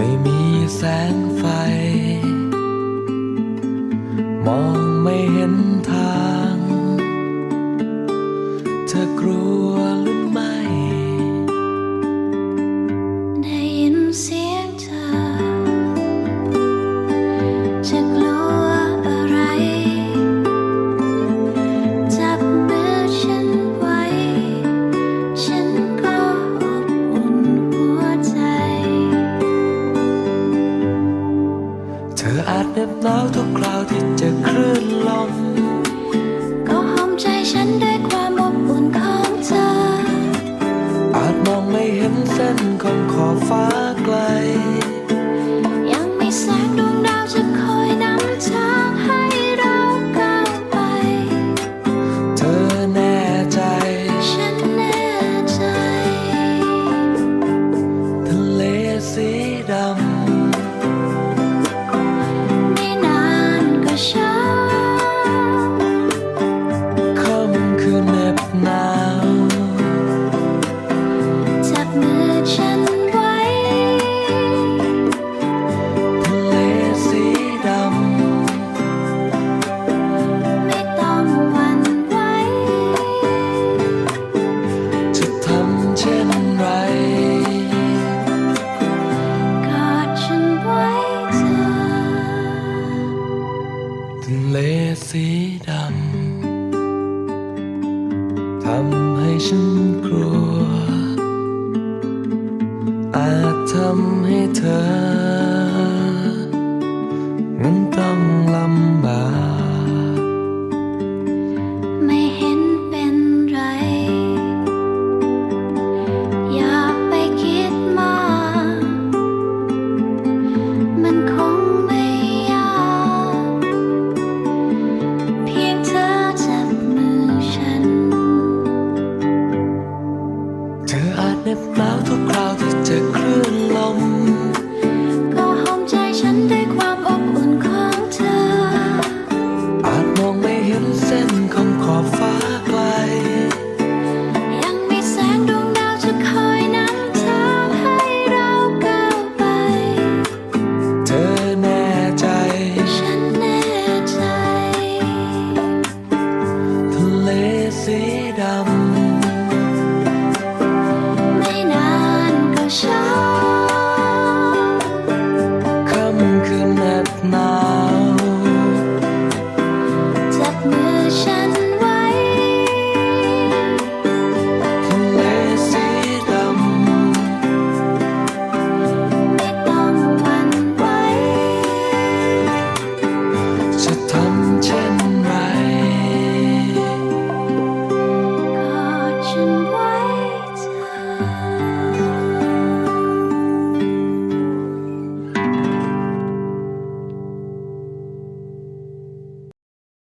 ไม่มีแสงไฟ มองไม่เห็นทาง หนาวทุกคราวที่เจอคลื่นลม ก็หอมใจฉันด้วยความอบอุ่นของเธอ อาจมองไม่เห็นเส้นของขอบฟ้าำให้ฉันกลัว อาจทำให้เธอ นั้นต้องลำบาก ธออาจเน็บหนาวทุกคราวที่เจอเครื่อ